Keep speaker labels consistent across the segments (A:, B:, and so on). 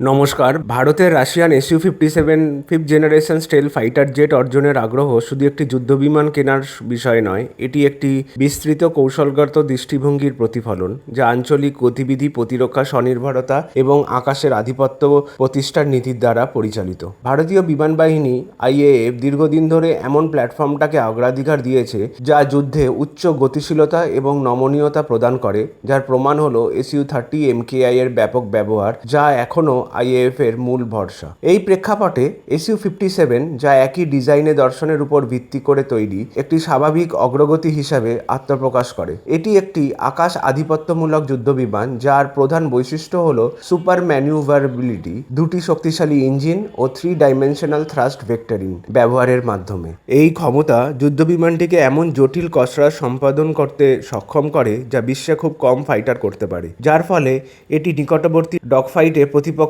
A: নমস্কার। ভারতের Russian SU fifty seven fifth generation stealth fighter jet অর্জনের আগ্রহ শুধু একটি যুদ্ধবিমান কেনার বিষয় নয়, এটি একটি বিস্তৃত কৌশলগত দৃষ্টিভঙ্গির প্রতিফলন, যা আঞ্চলিক গতিবিধি প্রতিরক্ষা স্বনির্ভরতা এবং আকাশের আধিপত্য প্রতিষ্ঠার নীতির দ্বারা পরিচালিত। ভারতীয় বিমান বাহিনী আইএএফ দীর্ঘদিন ধরে এমন প্ল্যাটফর্মটাকে অগ্রাধিকার দিয়েছে, যা যুদ্ধে উচ্চ গতিশীলতা এবং নমনীয়তা প্রদান করে, যার প্রমাণ হলো এসইউ থার্টি এমকেআই এর ব্যাপক ব্যবহার, যা এখনও আইএএফ এর মূল ভরসা। এই প্রেক্ষাপটে এসইউ ফিফটি সেভেন যা একই ডিজাইনে দর্শনের উপর ভিত্তি করে তৈরি একটি স্বাভাবিক অগ্রগতি হিসাবে আত্মপ্রকাশ করে। এটি একটি আকাশ আধিপত্যমূলক যুদ্ধবিমান যার প্রধান বৈশিষ্ট্য হল সুপার ম্যানিউভারবিলিটি, দুটি শক্তিশালী ইঞ্জিন ও থ্রি ডাইমেনশনাল থ্রাস্ট ভেক্টরিং ব্যবহারের মাধ্যমে। এই ক্ষমতা যুদ্ধবিমানটিকে এমন জটিল কসরত সম্পাদন করতে সক্ষম করে যা বিশ্বে খুব কম ফাইটার করতে পারে। যার ফলে এটি নিকটবর্তী ডগফাইটে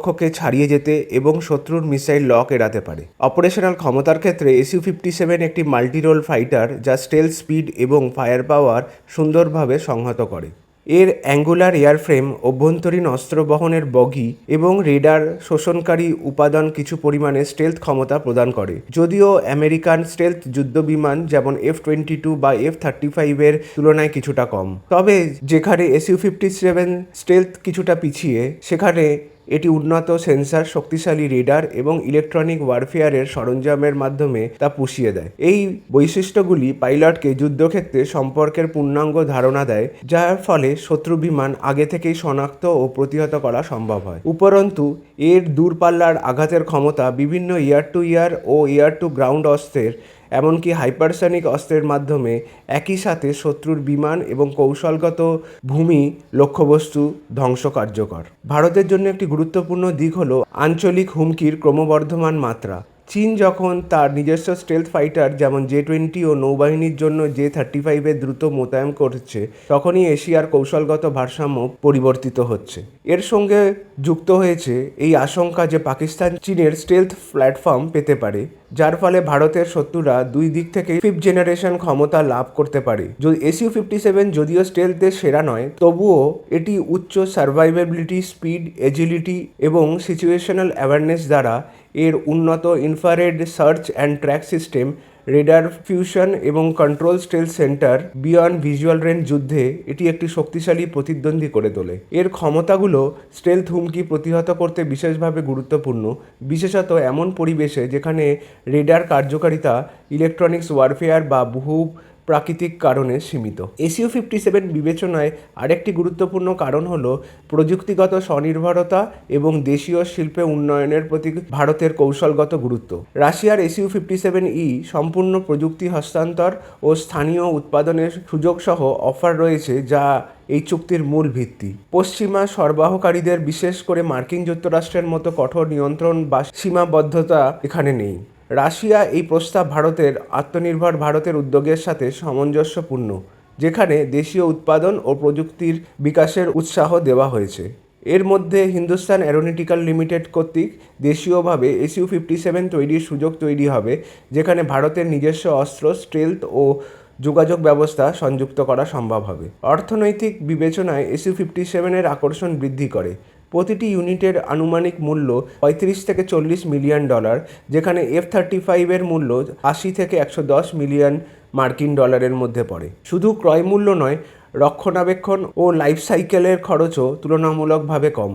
A: প্রতিপক্ষকে ছাড়িয়ে যেতে এবং শত্রুর মিসাইল লক এড়াতে পারে। অপারেশনাল ক্ষমতার ক্ষেত্রে এসইউ ফিফটি সেভেন একটি মাল্টিরোল ফাইটার যা স্টেল স্পিড এবং ফায়ার পাওয়ার সুন্দরভাবে সংহত করে। এর অ্যাঙ্গুলার এয়ারফ্রেম, অভ্যন্তরীণ অস্ত্র বহনের বগি এবং রেডার শোষণকারী উপাদান কিছু পরিমাণে স্টেলথ ক্ষমতা প্রদান করে। যদিও আমেরিকান স্টেলথ যুদ্ধবিমান যেমন এফ টোয়েন্টি টু বা এফ থার্টি ফাইভের তুলনায় কিছুটা কম। তবে যেখানে এসইউ ফিফটি সেভেন স্টেলথ কিছুটা পিছিয়ে, সেখানে এটি উন্নত সেন্সার, শক্তিশালী রেডার এবং ইলেকট্রনিক ওয়ারফেয়ারের সরঞ্জামের মাধ্যমে তা পুষিয়ে দেয়। এই বৈশিষ্ট্যগুলি পাইলটকে যুদ্ধক্ষেত্রে সম্পর্কের পূর্ণাঙ্গ ধারণা দেয়, যার ফলে শত্রু বিমান আগে থেকেই শনাক্ত ও প্রতিহত করা সম্ভব হয়। উপরন্তু, এর দূরপাল্লার আঘাতের ক্ষমতা বিভিন্ন ইয়ার টু ইয়ার ও ইয়ার টু গ্রাউন্ড অস্ত্রের এমনকি হাইপারসনিক অস্ত্রের মাধ্যমে একই সাথে শত্রুর বিমান এবং কৌশলগত ভূমি, লক্ষ্যবস্তু ধ্বংস কার্যকর। ভারতের জন্য একটি গুরুত্বপূর্ণ দিক হল আঞ্চলিক হুমকির ক্রমবর্ধমান মাত্রা। চীন যখন তার নিজস্ব স্টেলথ ফাইটার যেমন জে টোয়েন্টি ও নৌবাহিনীর জন্য জে থার্টি ফাইভের দ্রুত মোতায়েন করছে, তখনই এশিয়ার কৌশলগত ভারসাম্য পরিবর্তিত হচ্ছে। এর সঙ্গে যুক্ত হয়েছে এই আশঙ্কা যে পাকিস্তান চীনের স্টেলথ প্ল্যাটফর্ম পেতে পারে, যার ফলে ভারতের শত্রুরা দুই দিক থেকে ফিফথ জেনারেশন ক্ষমতা লাভ করতে পারে। যদি এসইউ ফিফটি সেভেন যদিও স্টেলথের সেরা নয়, তবুও এটি উচ্চ সার্ভাইভেবিলিটি স্পিড এজিলিটি এবং সিচুয়েশনাল অ্যাওয়ারনেস দ্বারা এর উন্নত infrared search and track system radar fusion এবং control stealth centre beyond visual range যুদ্ধে এটি একটি শক্তিশালী প্রতিদ্বন্দ্বী করে তোলে। এর ক্ষমতাগুলো স্টেলথ হুমকি প্রতিহত করতে বিশেষভাবে গুরুত্বপূর্ণ, বিশেষত এমন পরিবেশে যেখানে রেডার কার্যকারিতা ইলেকট্রনিক্স ওয়ারফেয়ার বা বহু প্রাকৃতিক কারণে সীমিত। এসিও ফিফটি সেভেন বিবেচনায় আরেকটি গুরুত্বপূর্ণ কারণ হল প্রযুক্তিগত স্বনির্ভরতা এবং দেশীয় শিল্পে উন্নয়নের প্রতি ভারতের কৌশলগত গুরুত্ব। রাশিয়ার এসইউ ফিফটি সেভেন ই সম্পূর্ণ প্রযুক্তি হস্তান্তর ও স্থানীয় উৎপাদনের সুযোগ সহ অফার রয়েছে যা এই চুক্তির মূল ভিত্তি। পশ্চিমা সরবরাহকারীদের বিশেষ করে মার্কিন যুক্তরাষ্ট্রের মতো কঠোর নিয়ন্ত্রণ বা সীমাবদ্ধতা এখানে নেই। রাশিয়া এই প্রস্তাব ভারতের আত্মনির্ভর ভারতের উদ্যোগের সাথে সামঞ্জস্যপূর্ণ, যেখানে দেশীয় উৎপাদন ও প্রযুক্তির বিকাশের উৎসাহ দেওয়া হয়েছে। এর মধ্যে হিন্দুস্তান অ্যারোনটিক্যাল লিমিটেড কর্তৃক দেশীয়ভাবে এসইউ ফিফটি সেভেন তৈরির সুযোগ তৈরি হবে, যেখানে ভারতের নিজস্ব অস্ত্র স্ট্রেলথ ও যোগাযোগ ব্যবস্থা সংযুক্ত করা সম্ভব হবে। অর্থনৈতিক বিবেচনায় এসইউ ফিফটি সেভেনের আকর্ষণ বৃদ্ধি করে। প্রতিটি ইউনিটের আনুমানিক মূল্য পঁয়ত্রিশ থেকে চল্লিশ মিলিয়ন ডলার, যেখানে এফ থার্টি ফাইভের মূল্য আশি থেকে একশো দশ মিলিয়ন মার্কিন ডলারের মধ্যে পড়ে। শুধু ক্রয় মূল্য নয়, রক্ষণাবেক্ষণ ও লাইফ সাইকেলের খরচও তুলনামূলকভাবে কম।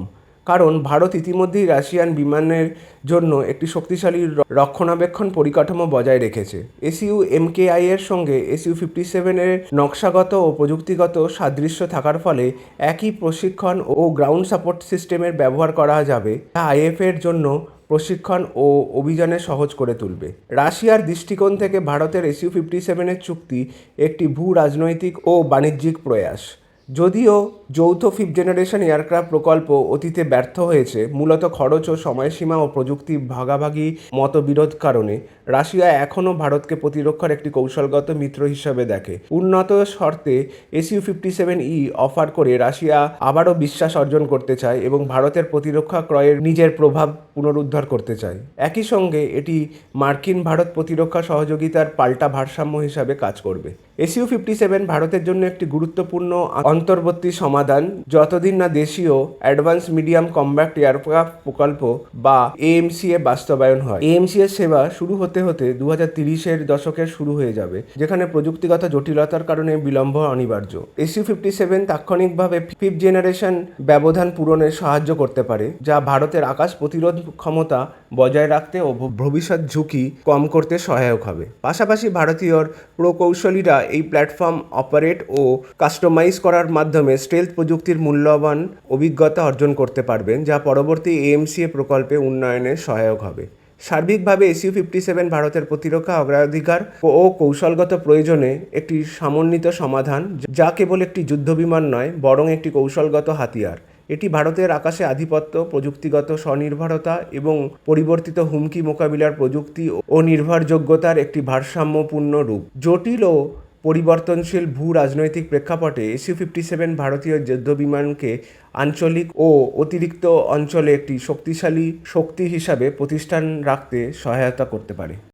A: কারণ ভারত ইতিমধ্যেই রাশিয়ান বিমানের জন্য একটি শক্তিশালী রক্ষণাবেক্ষণ পরিকাঠামো বজায় রেখেছে। এসইউ এমকেআই এর সঙ্গে এসইউ ফিফটি সেভেনের নকশাগত ও প্রযুক্তিগত সাদৃশ্য থাকার ফলে একই প্রশিক্ষণ ও গ্রাউন্ড সাপোর্ট সিস্টেমের ব্যবহার করা যাবে, যা আইএফ এর জন্য প্রশিক্ষণ ও অভিযানে সহজ করে তুলবে। রাশিয়ার দৃষ্টিকোণ থেকে ভারতের এসইউ ফিফটি সেভেনের চুক্তি একটি ভূ রাজনৈতিক ও বাণিজ্যিক প্রয়াস। যদিও যৌথ ফিফথ জেনারেশন এয়ারক্রাফট প্রকল্প অতীতে ব্যর্থ হয়েছে, মূলত খরচ ও সময়সীমা ও প্রযুক্তি ভাগাভাগি মতবিরোধ কারণে, রাশিয়া এখনও ভারতকে প্রতিরক্ষার একটি কৌশলগত মিত্র হিসাবে দেখে। উন্নত শর্তে SU fifty seven E offer করে রাশিয়া আবারও বিশ্বাস অর্জন করতে চায় এবং ভারতের প্রতিরক্ষা ক্রয়ের নিজের প্রভাব পুনরুদ্ধার করতে চায়। একই সঙ্গে এটি মার্কিন ভারত প্রতিরক্ষা সহযোগিতার পাল্টা ভারসাম্য হিসাবে কাজ করবে। এসইউ ফিফটি সেভেন ভারতের জন্য একটি গুরুত্বপূর্ণ অন্তর্বর্তী সমাধান। যতদিন না দেশীয় অ্যাডভান্স মিডিয়াম কম্ব্যাক্ট এয়ারক্রাফট প্রকল্প বা এএমসিএ বাস্তবায়ন হয়। এএমসি এর সেবা শুরু হতে হতে দু হাজার তিরিশের দশকের শুরু হয়ে যাবে, যেখানে প্রযুক্তিগত জটিলতার কারণে বিলম্ব অনিবার্য। এসইউ ফিফটি সেভেন তাৎক্ষণিকভাবে ফিফথ জেনারেশন ব্যবধান পূরণে সাহায্য করতে পারে, যা ভারতের আকাশ প্রতিরোধ ক্ষমতা বজায় রাখতে ও ভবিষ্যৎ ঝুঁকি কম করতে সহায়ক হবে। পাশাপাশি ভারতীয় প্রকৌশলীরা এই প্ল্যাটফর্ম অপারেট ও কাস্টমাইজ করার মাধ্যমে স্টেলথ প্রযুক্তির মূল্যবান অভিজ্ঞতা অর্জন করতে পারবেন, যা পরবর্তী এএমসিএ প্রকল্পে উন্নয়নে সহায়ক হবে। সার্বিকভাবে এসইউ ফিফটি সেভেন ভারতের প্রতিরক্ষা অগ্রাধিকার ও কৌশলগত প্রয়োজনে একটি সমন্বিত সমাধান, যা কেবল একটি যুদ্ধবিমান নয়, বরং একটি কৌশলগত হাতিয়ার। এটি ভারতের আকাশে আধিপত্য, প্রযুক্তিগত স্বনির্ভরতা এবং পরিবর্তিত হুমকি মোকাবিলার প্রযুক্তি ও নির্ভরযোগ্যতার একটি ভারসাম্যপূর্ণ রূপ। জটিল ও পরিবর্তনশীল ভূ রাজনৈতিক প্রেক্ষাপটে এসইউ ফিফটি সেভেন ভারতীয় যুদ্ধবিমানকে আঞ্চলিক ও অতিরিক্ত অঞ্চলে একটি শক্তিশালী শক্তি হিসাবে প্রতিষ্ঠান রাখতে সহায়তা করতে পারে।